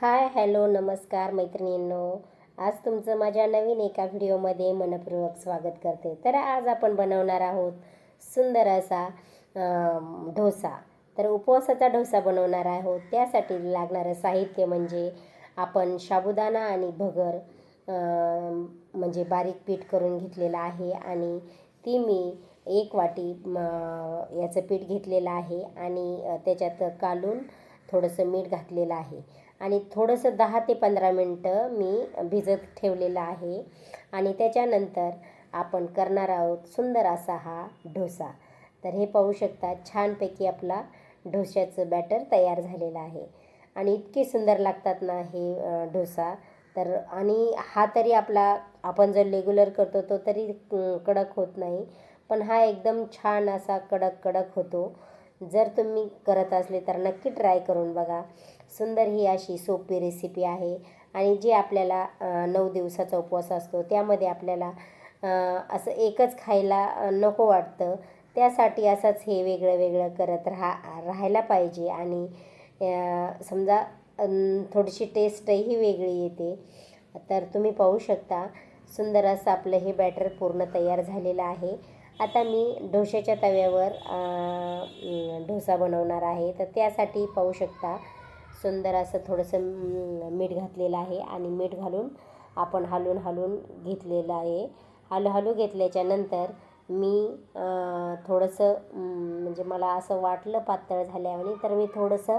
Hi hello नमस्कार मैत्रिणींनो. आज तुमचं माझ्या नवीन एका व्हिडिओमध्ये मनपूर्वक स्वागत करते. तर आज आपण बनवणार आहोत सुंदर असा डोसा. तर उपवासाचा डोसा बनवणार आहोत. त्यासाठी लागणारं साहित्य म्हणजे आपण साबुदाणा आणि भगर म्हणजे बारीक पीठ करून घेतलेलं आहे आणि ती मी एक वाटी याचं पीठ घेतलेलं आहे आणि त्याच्यात कालून थोडंसं मीठ घातलेलं आहे. आणि थोडंसं दहा ते पंधरा मिनटं मी भिजत ठेवलेलं आहे. आणि त्याच्यानंतर आपण करणार आहोत सुंदर असा हा डोसा. तर हे पाहू शकता छानपैकी आपला डोश्याचं बॅटर तयार झालेलं आहे. आणि इतके सुंदर लागतात ना हे ढोसा डोसा. तर आणि हा तरी आपला आपण जर रेग्युलर करतो तो तरी कडक होत नाही. पण हा एकदम छान असा कडक कडक होतो. जर तुम्ही करत असले तर नक्की ट्राय करून बघा. सुंदर ही अशी सोपी रेसिपी आहे. आणि जी आपल्याला नऊ दिवसाचा उपवास असतो त्यामध्ये आपल्याला असं एकच खायला नको वाटतं. त्यासाठी असंच हे वेगळं वेगळं करत राहा राहायला पाहिजे. आणि समजा थोडीशी टेस्टही वेगळी येते. तर तुम्ही पाहू शकता सुंदर असं आपलं हे बॅटर पूर्ण तयार झालेलं आहे. आता मी डोश्याच्या तव्यावर ढोसा डोसा बनवणार आहे. तर त्यासाठी पाहू शकता सुंदर असं थोडंसं मीठ घातलेलं आहे आणि मीठ घालून आपण हलवून हलवून घेतलेलं आहे. हलू हलू घेतल्याच्यानंतर मी थोडंसं म्हणजे मला असं वाटलं पातळ झाल्यावर तर मी थोडंसं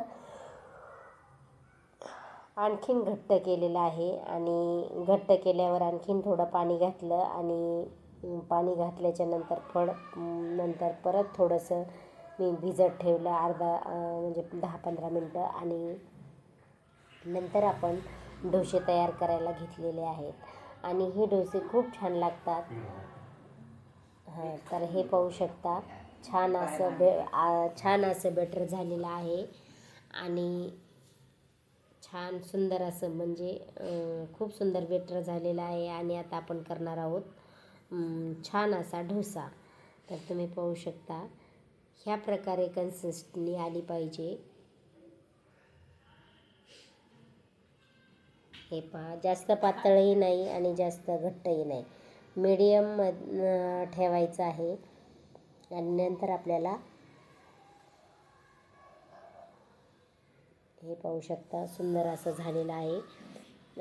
आणखीन घट्ट केलेलं आहे आणि घट्ट केल्यावर आणखीन थोडं पाणी घातलं आणि पाणी घातल्याच्यानंतर फळ नंतर परत थोडंसं मी भिजत ठेवलं अर्धा म्हणजे दहा पंधरा मिनटं आणि नंतर आपण डोसे तयार करायला घेतलेले आहेत. आणि हे डोसे खूप छान लागतात. हां तर हे पाहू शकता. छान असं बे छान असं बेटर झालेलं आहे. आणि छान सुंदर असं म्हणजे खूप सुंदर बेटर झालेलं आहे आणि आता आपण करणार आहोत छान असा डोसा. तर तुम्ही पाहू शकता. ह्या प्रकारे कन्सिस्टनी आली पाहिजे. हे पहा जास्त पातळही नाही आणि जास्त घट्टही नाही. मीडियम ठेवायचं आहे. आणि नंतर आपल्याला हे पाहू शकता सुंदर असं झालेलं आहे.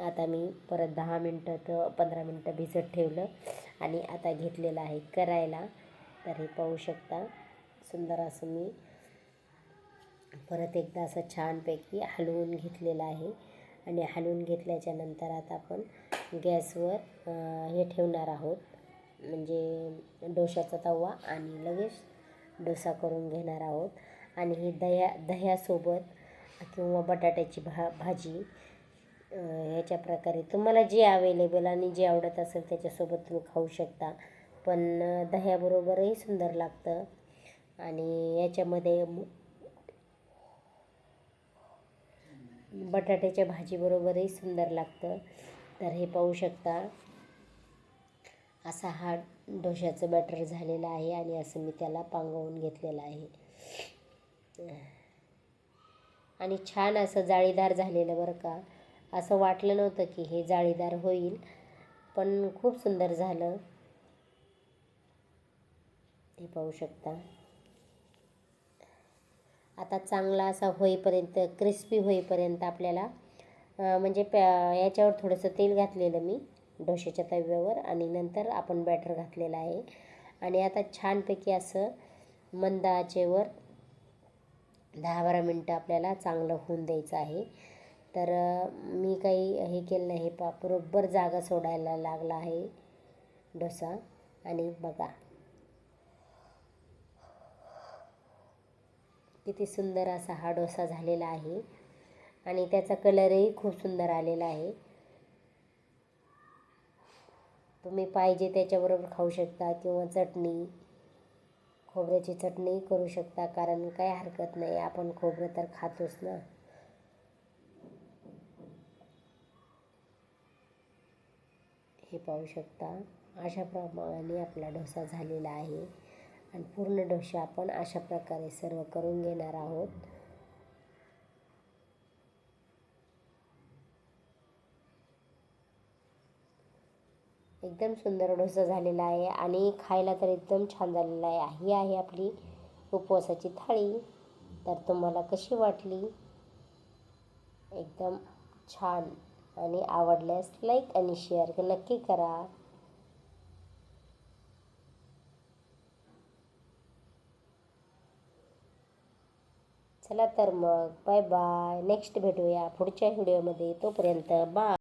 आता मी परत दहा मिनटं तर पंधरा मिनटं भिजत ठेवलं आणि आता घेतलेलं आहे करायला. तर हे पाहू शकता. सुंदर असं मी परत एकदा असं छानपैकी हलवून घेतलेलं आहे. आणि हलवून घेतल्याच्या नंतर आता आपण गॅसवर हे ठेवणार आहोत. म्हणजे डोशाचा तवा आणि लगेच डोसा करून घेणार आहोत. आणि ही दह्या दह्यासोबत किंवा बटाट्याची भा भाजी ह्याच्या प्रकारे तुम्हाला जे अवेलेबल आणि जे आवडत असेल त्याच्यासोबत तुम्ही खाऊ शकता. पण दह्याबरोबरही सुंदर लागतं. आणि याच्यामध्ये बटाट्याच्या भाजीबरोबरही सुंदर लागतं. तर हे पाहू शकता. असा हा डोशाचं बॅटर झालेला आहे आणि असं मी त्याला पांगवून घेतलेलं आहे. आणि छान असं जाळीदार झालेलं बरं का. असं वाटलं नव्हतं की हे जाळीदार होईल पण खूप सुंदर झालं. हे पाहू शकता. आता चांगला असा होईपर्यंत क्रिस्पी होईपर्यंत आपल्याला म्हणजे प्या याच्यावर थोडंसं तेल घातलेलं मी डोशाच्या तव्यावर आणि नंतर आपण बॅटर घातलेलं आहे. आणि आता छानपैकी असं मंद आचेवर दहा बारा मिनटं आपल्याला चांगलं होऊन द्यायचं आहे. तर मी काही हे केलं नाही पा बरोबर जागा सोडायला लागला आहे डोसा. आणि बघा किती सुंदर असा हा डोसा झालेला आहे. आणि त्याचा कलरही खूप सुंदर आलेला आहे. तुम्ही पाहिजे त्याच्याबरोबर खाऊ शकता किंवा चटणी खोबऱ्याची चटणी करू शकता कारण काही हरकत नाही आपण खोबरं तर खातोच ना. हे पाहू शकता अशा प्रमाणे आपला डोसा झालेला आहे. आणि पूर्ण डोसे आपण अशा प्रकारे सर्व करून घेणार आहोत. एकदम सुंदर डोसा झालेला आहे आणि खायला तर एकदम छान झालेला आहे. ही आहे आपली उपवासाची थाळी. तर तुम्हाला कशी वाटली? एकदम छान आणि आवडल्यास लाईक आणि शेअर नक्की करा. चला तर मग. बाय बाय नेक्स्ट भेटूया पुढच्या व्हिडिओमध्ये तोपर्यंत बाय